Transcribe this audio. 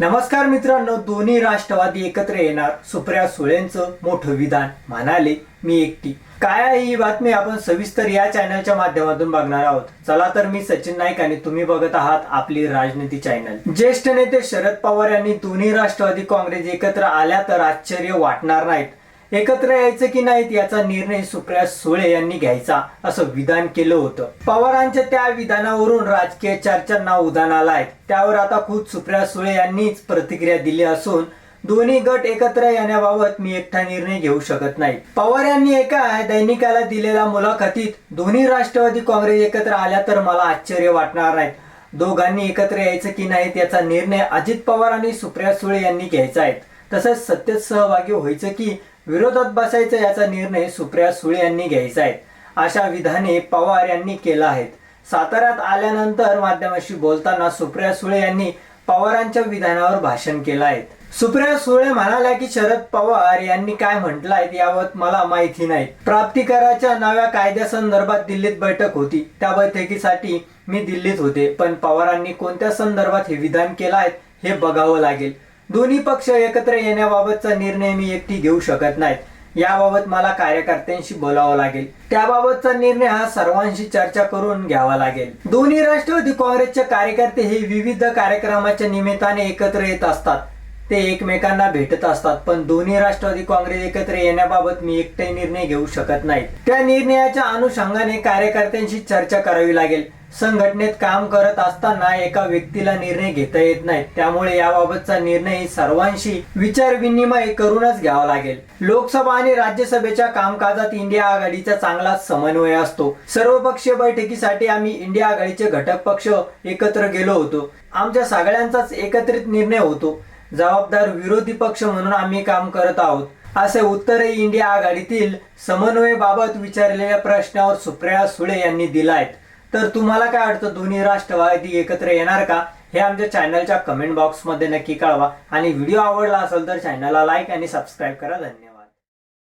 नमस्कार मित्रांनो दोन्ही राष्ट्रवादी एकत्र येणार. सुप्रिया सुळेंचं मोठं विधान म्हणाले मी एकटी. काय आहे ही बातमी आपण सविस्तर या चॅनलच्या माध्यमातून बघणार आहोत. चला तर मी सचिन नाईक आणि तुम्ही बघत आहात आपली राजनीती चॅनल ज्येष्ठ नेते शरद पवार यांनी दोन्ही राष्ट्रवादी काँग्रेस एकत्र आल्या तर आश्चर्य वाटणार नाहीत. एकत्र यायचं की नाहीत याचा निर्णय सुप्रिया सुळे यांनी घ्यायचा असं विधान केलं होतं. पवारांच्या त्या विधानावरून राजकीय चर्चांना उधाण आलाय. त्यावर आता खुद सुप्रिया सुळे यांनीच प्रतिक्रिया दिली असून दोन्ही गट एकत्र येण्याबाबत मी एकटा निर्णय घेऊ शकत नाही. पवार यांनी एका दैनिकाला दिलेल्या मुलाखतीत दोन्ही राष्ट्रवादी काँग्रेस एकत्र आल्या तर मला आश्चर्य वाटणार नाही. दोघांनी एकत्र यायचं की नाहीत याचा निर्णय अजित पवार आणि सुप्रिया सुळे यांनी घ्यायचा आहे. तसंच सत्तेत सहभागी व्हायचं की विरोधात बसायचा याचा निर्णय सुप्रिया सुळे यांनी घ्यायचा आहे. अशा विधाने पवार यांनी केला आहेत साताऱ्यात आल्यानंतर माध्यमाशी बोलताना सुप्रिया सुळे यांनी पवारांच्या विधानावर भाषण केलं आहे. सुप्रिया सुळे म्हणाल्या की शरद पवार यांनी काय म्हटलं आहे याबाबत मला माहिती नाही. प्राप्तिकराच्या नव्या कायद्यासंदर्भात दिल्लीत बैठक होती. त्या बैठकीसाठी मी दिल्लीत होते. पण पवारांनी कोणत्या संदर्भात हे विधान केलं आहे हे बघावं लागेल. दोन्ही पक्ष एकत्र येण्याबाबतचा निर्णय मी एकटी घेऊ शकत नाही याबाबत मला कार्यकर्त्यांशी बोलावं लागेल. त्याबाबतचा निर्णय हा सर्वांशी चर्चा करून घ्यावा लागेल. दोन्ही राष्ट्रवादी काँग्रेसचे कार्यकर्ते हे विविध कार्यक्रमाच्या निमित्ताने एकत्र येत असतात. ते एकमेकांना भेटत असतात पण दोन्ही राष्ट्रवादी काँग्रेस एकत्र येण्याबाबत मी एकटे निर्णय घेऊ शकत नाही. त्या निर्णयाच्या अनुषंगाने कार्यकर्त्यांशी चर्चा करावी लागेल. संघटनेत काम करत असताना एका व्यक्तीला निर्णय घेता येत नाही. त्यामुळे याबाबतचा निर्णय सर्वांशी विचार विनिमय करूनच घ्यावा लागेल. लोकसभा आणि राज्यसभेच्या कामकाजात इंडिया आघाडीचा चांगला समन्वय असतो. सर्वपक्षीय बैठकीसाठी आम्ही इंडिया आघाडीचे घटक पक्ष एकत्र गेलो होतो. आमच्या सगळ्यांचाच एकत्रित निर्णय होतो. जबाबदार विरोधी पक्ष म्हणून आम्ही काम करत आहोत. असे उत्तर इंडिया आघाडीतील समन्वयाबाबत विचारलेल्या प्रश्नावर सुप्रिया सुळे यांनी दिला आहेत तर तुम्हाला काय वाटतं दोन्ही राष्ट्रवादी एकत्र येणार का? हे आमच्या चॅनलच्या कमेंट बॉक्समध्ये नक्की कळवा. आणि व्हिडिओ आवडला असेल तर चॅनलला लाईक आणि सबस्क्राईब करा. धन्यवाद.